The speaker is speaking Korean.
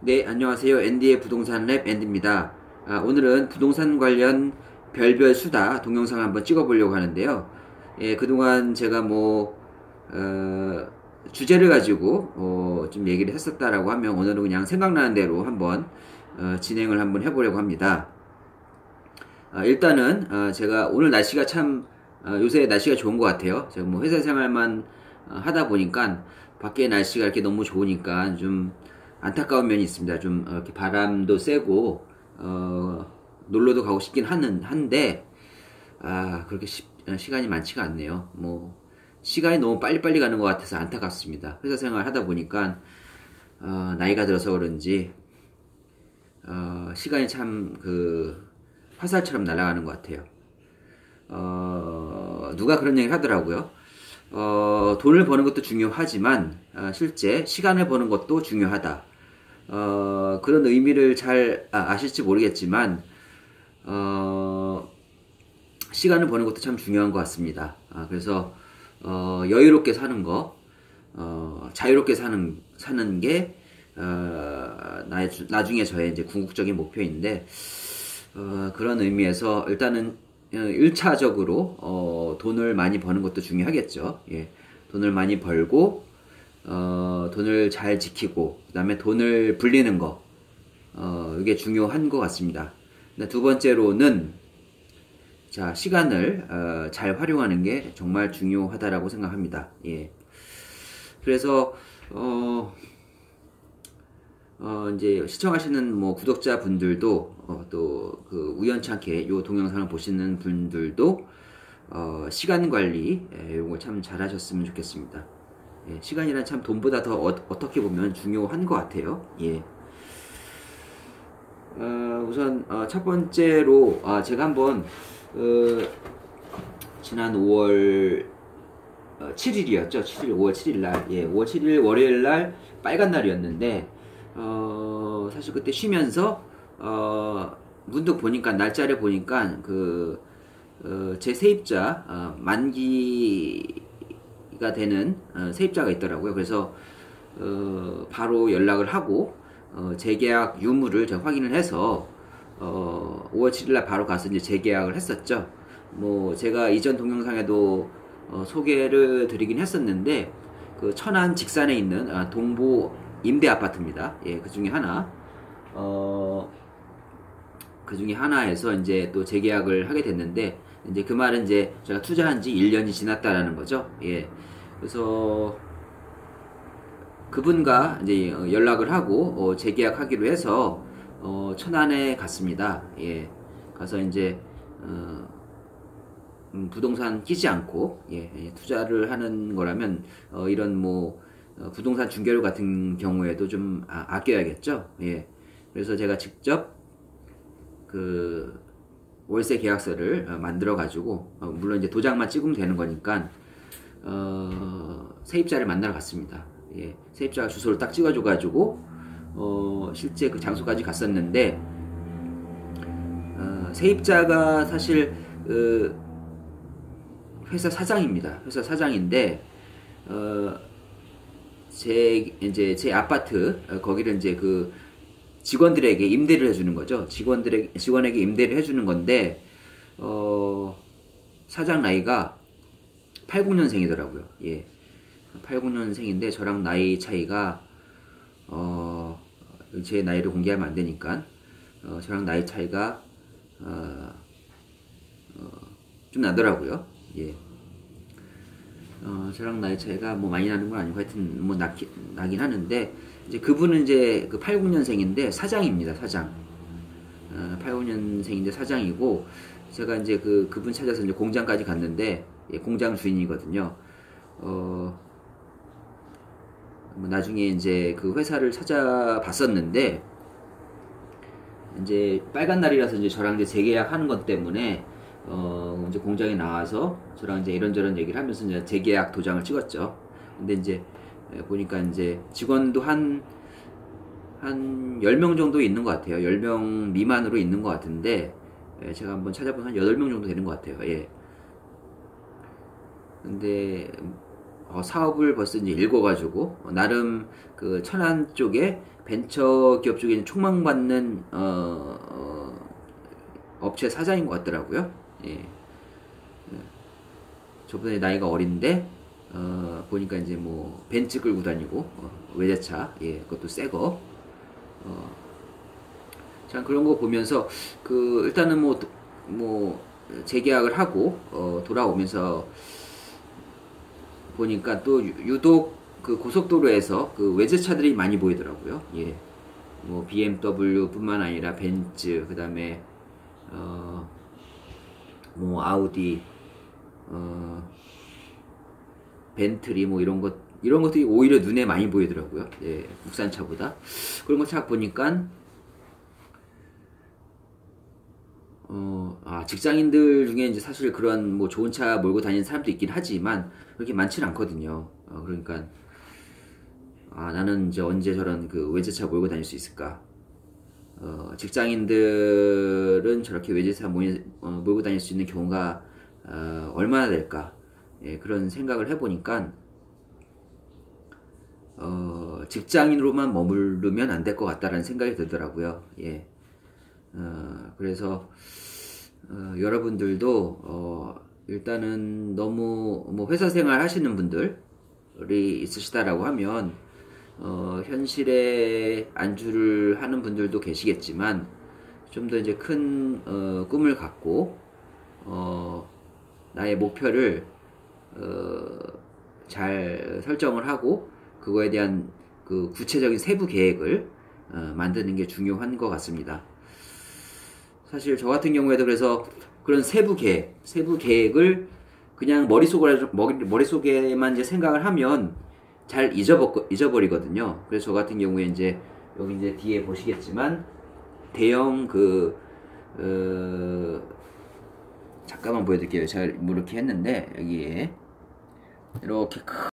네, 안녕하세요. 앤디의 부동산 랩 앤디입니다. 아, 오늘은 부동산 관련 별별 수다 동영상 한번 찍어보려고 하는데요. 예, 그동안 제가 뭐, 어, 주제를 가지고, 어, 좀 얘기를 했었다라고 하면 오늘은 그냥 생각나는 대로 한번, 어, 진행을 한번 해보려고 합니다. 아, 일단은, 어, 제가 오늘 날씨가 참, 어, 요새 날씨가 좋은 것 같아요. 제가 뭐 회사 생활만 어, 하다 보니까 밖에 날씨가 이렇게 너무 좋으니까 좀 안타까운 면이 있습니다. 좀 어, 이렇게 바람도 세고 어, 놀러도 가고 싶긴 하는 한데 아 그렇게 시, 어, 시간이 많지가 않네요. 뭐 시간이 너무 빨리빨리 가는 것 같아서 안타깝습니다. 회사 생활 하다 보니까 어, 나이가 들어서 그런지 어, 시간이 참 그 화살처럼 날아가는 것 같아요. 어, 누가 그런 얘기를 하더라고요. 어, 돈을 버는 것도 중요하지만 어, 실제 시간을 버는 것도 중요하다. 어, 그런 의미를 잘 아, 실지 모르겠지만 어, 시간을 버는 것도 참 중요한 것 같습니다. 아, 그래서 어, 여유롭게 사는 거, 어, 자유롭게 사는 사는 게 어, 나, 나중에 저의 이제 궁극적인 목표인데 어, 그런 의미에서 일단은 1차적으로 어, 돈을 많이 버는 것도 중요하겠죠. 예. 돈을 많이 벌고 어, 돈을 잘 지키고 그 다음에 돈을 불리는 거 어, 이게 중요한 것 같습니다. 두 번째로는 자 시간을 어, 잘 활용하는 게 정말 중요하다라고 생각합니다. 예. 그래서 어, 어, 이제 시청하시는 뭐 구독자 분들도 어, 또그 우연찮게 요 동영상을 보시는 분들도 어, 시간 관리 예, 이런 거참 잘하셨으면 좋겠습니다. 예, 시간이란 참 돈보다 더 어, 떻게 보면 중요한 것 같아요. 예. 어, 우선 어, 첫 번째로 아, 제가 한번 어, 지난 5월 7일이었죠. 7일 5월 7일 날, 예, 5월 7일 월요일 날 빨간 날이었는데 어, 사실 그때 쉬면서, 어, 문득 보니까, 날짜를 보니까, 그, 어, 제 세입자, 어, 만기 가 되는 어, 세입자가 있더라고요. 그래서, 어, 바로 연락을 하고, 어, 재계약 유무를 제가 확인을 해서, 어, 5월 7일날 바로 가서 이제 재계약을 했었죠. 뭐, 제가 이전 동영상에도 어, 소개를 드리긴 했었는데, 그 천안 직산에 있는 아, 동부 임대 아파트입니다. 예, 그 중에 하나. 어, 그 중에 하나에서 이제 또 재계약을 하게 됐는데, 이제 그 말은 이제 제가 투자한 지 1년이 지났다라는 거죠. 예. 그래서 그분과 이제 연락을 하고 어, 재계약하기로 해서 어, 천안에 갔습니다. 예. 가서 이제 어, 음, 부동산 끼지 않고 예, 예, 투자를 하는 거라면 어, 이런 뭐 어, 부동산 중개료 같은 경우에도 좀 아, 껴야겠죠 예. 그래서 제가 직접 그 월세 계약서를 어, 만들어 가지고 어, 물론 이제 도장만 찍으면 되는 거니까 어, 세입자를 만나러 갔습니다. 예. 세입자 주소를 딱 찍어줘 가지고 어, 실제 그 장소까지 갔었는데 어, 세입자가 사실 그 회사 사장입니다. 회사 사장인데 어, 제 이제 제 아파트 어, 거기를 이제 그 직원들에게 임대를 해주는 거죠. 직원들에게 직원에게 임대를 해주는 건데 어 사장 나이가 89년생이더라고요. 예, 89년생인데 저랑 나이 차이가 어 제 나이를 공개하면 안 되니까 어 저랑 나이 차이가 어, 어, 좀 나더라고요. 예. 어, 저랑 나이 차이가 뭐 많이 나는 건 아니고 하여튼 뭐 나기, 나긴 하는데 이제 그분은 이제 그 89년생인데 사장입니다 사장. 어, 89년생인데 사장이고 제가 이제 그 그분 찾아서 이제 공장까지 갔는데 예, 공장 주인이거든요. 어, 뭐 나중에 이제 그 회사를 찾아봤었는데 이제 빨간 날이라서 이제 저랑 이제 재계약하는 것 때문에 어, 이제 공장에 나와서 저랑 이제 이런저런 얘기를 하면서 이제 재계약 도장을 찍었죠. 근데 이제 보니까 이제 직원도 한, 한 10명 정도 있는 것 같아요. 10명 미만으로 있는 것 같은데, 제가 한번 찾아보면 한 8명 정도 되는 것 같아요. 예. 근데, 어, 사업을 벌써 이제 읽어가지고 어, 나름 그 천안 쪽에 벤처 기업 쪽에 촉망받는 어, 어, 업체 사장인 것 같더라고요. 예. 예. 저번에 나이가 어린데 어, 보니까 이제 뭐 벤츠 끌고 다니고 어, 외제차 예 그것도 새거 어, 자 그런 거 보면서 그 일단은 뭐뭐 재계약을 하고 어, 돌아오면서 보니까 또 유- 유독 그 고속도로에서 그 외제차들이 많이 보이더라고요. 예. 뭐 BMW뿐만 아니라 벤츠 그다음에 어 뭐 아우디 어 벤틀리 뭐 이런 것 이런 것들이 오히려 눈에 많이 보이더라고요. 예, 국산 차보다 그런 거딱 보니까 어, 아, 직장인들 중에 이제 사실 그런 뭐 좋은 차 몰고 다니는 사람도 있긴 하지만 그렇게 많지는 않거든요. 어, 그러니까 아, 나는 이제 언제 저런 그 외제차 몰고 다닐 수 있을까? 어, 직장인들은 저렇게 외제차 모이, 어, 몰고 다닐 수 있는 경우가 어, 얼마나 될까? 예, 그런 생각을 해보니까 어, 직장인으로만 머무르면 안 될 것 같다라는 생각이 들더라고요. 예. 어, 그래서 어, 여러분들도 어, 일단은 너무 뭐 회사 생활 하시는 분들이 있으시다라고 하면 어, 현실에 안주를 하는 분들도 계시겠지만 좀 더 이제 큰 어, 꿈을 갖고 어, 나의 목표를 어, 잘 설정을 하고 그거에 대한 그 구체적인 세부 계획을 어, 만드는 게 중요한 것 같습니다. 사실 저 같은 경우에도 그래서 그런 세부 계획, 세부 계획을 그냥 머릿속으로, 머릿속에만 이제 생각을 하면 잘 잊어버, 잊어버리거든요. 그래서 저 같은 경우에 이제 여기 이제 뒤에 보시겠지만 대형 그, 어, 잠깐만 보여드릴게요. 뭐 이렇게 했는데 여기에 이렇게 큰